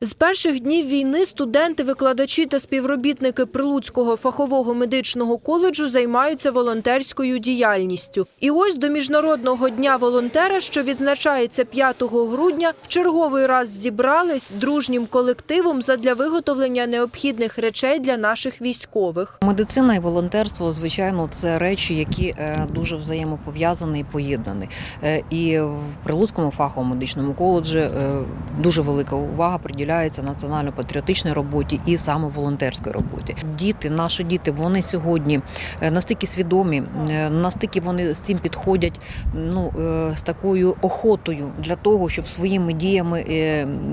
З перших днів війни студенти, викладачі та співробітники Прилуцького фахового медичного коледжу займаються волонтерською діяльністю. І ось до міжнародного дня волонтера, що відзначається 5 грудня, в черговий раз зібрались дружнім колективом задля виготовлення необхідних речей для наших військових. Медицина і волонтерство, звичайно, це речі, які е, дуже взаємопов'язані і поєднані. Е, І в Прилуцькому фаховому медичному коледжі е, дуже велика увага приділяється національно-патріотичній роботі і саме волонтерській роботі. Діти, наші діти, вони сьогодні е, настільки свідомі, е, настільки вони з цим підходять ну, е, з такою охотою для того, щоб своїми діями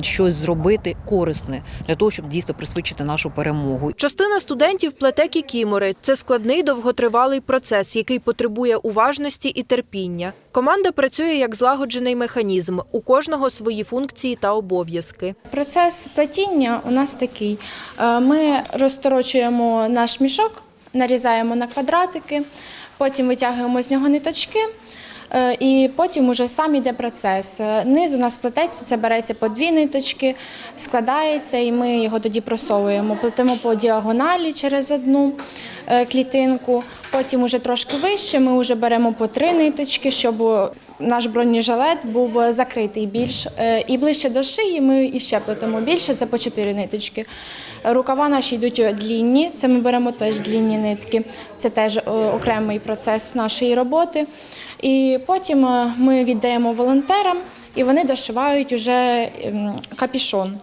щось зробити корисне, для того, щоб дійсно присвідчити нашу перемогу. Частина студентів плете кікімори. Це складний довготривалий процес, який потребує уважності і терпіння. Команда працює як злагоджений механізм. У кожного свої функції та обов'язки. Процес плетіння у нас такий. Е, Ми розторочуємо наш мішок, нарізаємо на квадратики, потім витягуємо з нього ниточки. е, І потім уже сам йде процес. Е, Низ у нас плететься, це береться по дві ниточки, складається, і ми його тоді просовуємо. Плетемо по діагоналі через одну клітинку. Потім уже трошки вище. Ми вже беремо по три ниточки, щоб наш бронежилет був закритий більш. Е, І ближче до шиї ми іще плетемо більше, це по чотири ниточки. Рукава наші йдуть длінні, це ми беремо теж длінні нитки. Це теж е, окремий процес нашої роботи. І потім е, ми віддаємо волонтерам, і вони дошивають уже ем, капішон е,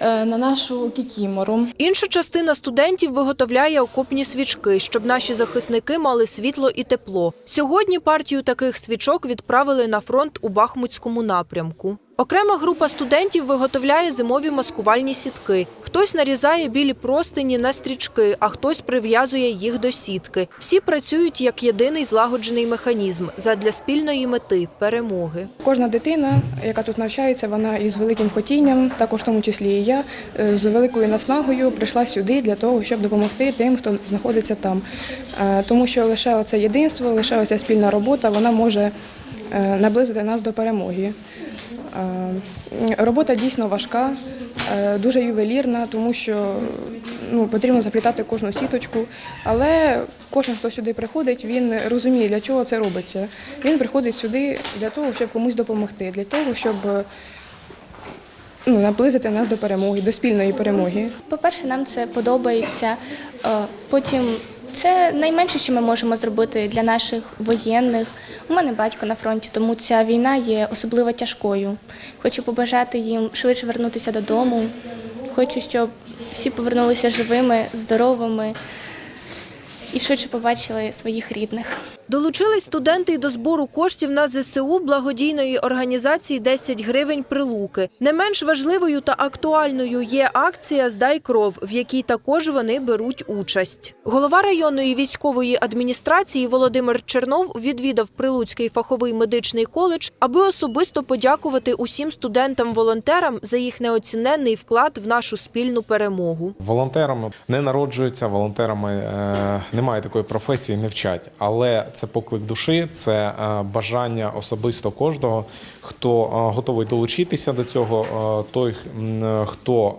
на нашу кікімору. Інша частина студентів виготовляє окопні свічки, щоб наші захисники мали світло і тепло. Сьогодні партію таких свічок відправили на фронт у Бахмутському напрямку. Окрема група студентів виготовляє зимові маскувальні сітки. Хтось нарізає білі простині на стрічки, а хтось прив'язує їх до сітки. Всі працюють як єдиний злагоджений механізм задля спільної мети перемоги. Кожна дитина, яка тут навчається, вона із великим хотінням, також в тому числі і я, е, з великою наснагою прийшла сюди для того, щоб допомогти тим, хто знаходиться там. Е, Тому що лише оце єдинство, лише оця спільна робота, вона може е, наблизити нас до перемоги. Е, Робота дійсно важка, е, дуже ювелірна, тому що ну, потрібно заплітати кожну сіточку. Але кожен, хто сюди приходить, він розуміє, для чого це робиться. Він приходить сюди для того, щоб комусь допомогти, для того, щоб ну, наблизити нас до перемоги, до спільної перемоги. По-перше, нам це подобається. Е, Потім це найменше, що ми можемо зробити для наших воєнних. У мене батько на фронті, тому ця війна є особливо тяжкою. Хочу побажати їм швидше вернутися додому. Хочу, щоб всі повернулися живими, здоровими і швидше побачили своїх рідних. Долучились студенти й до збору коштів на ЗСУ благодійної організації «10 гривень прилуки. Не менш важливою та актуальною є акція Здай кров, в якій також вони беруть участь. Голова районної військової адміністрації Володимир Чернов відвідав Прилуцький фаховий медичний коледж, аби особисто подякувати усім студентам-волонтерам за їх неоціненний вклад в нашу спільну перемогу. Волонтерами не народжуються, волонтерами е, немає такої професії, не вчать. Але це поклик душі, це е, бажання особисто кожного, хто е, готовий долучитися до цього, е, той, хто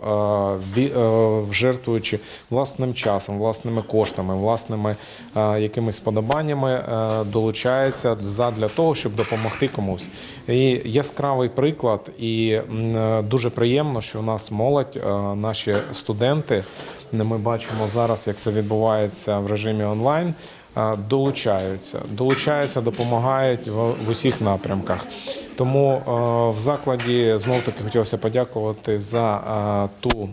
жертвуючи власним часом, власними коштами, власними якимись вподобаннями, е, долучається задля того, щоб допомогти комусь. І яскравий приклад, і дуже приємно, що у нас молодь, наші студенти. Ми бачимо зараз, як це відбувається в режимі онлайн. Долучаються, долучаються, допомагають в, усіх напрямках. Тому в закладі знов таки хотілося подякувати за ту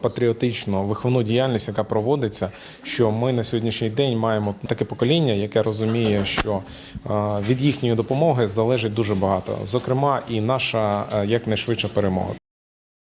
патріотичну виховну діяльність, яка проводиться. Що ми на сьогоднішній день маємо таке покоління, яке розуміє, що від їхньої допомоги залежить дуже багато, зокрема, і наша якнайшвидша перемога.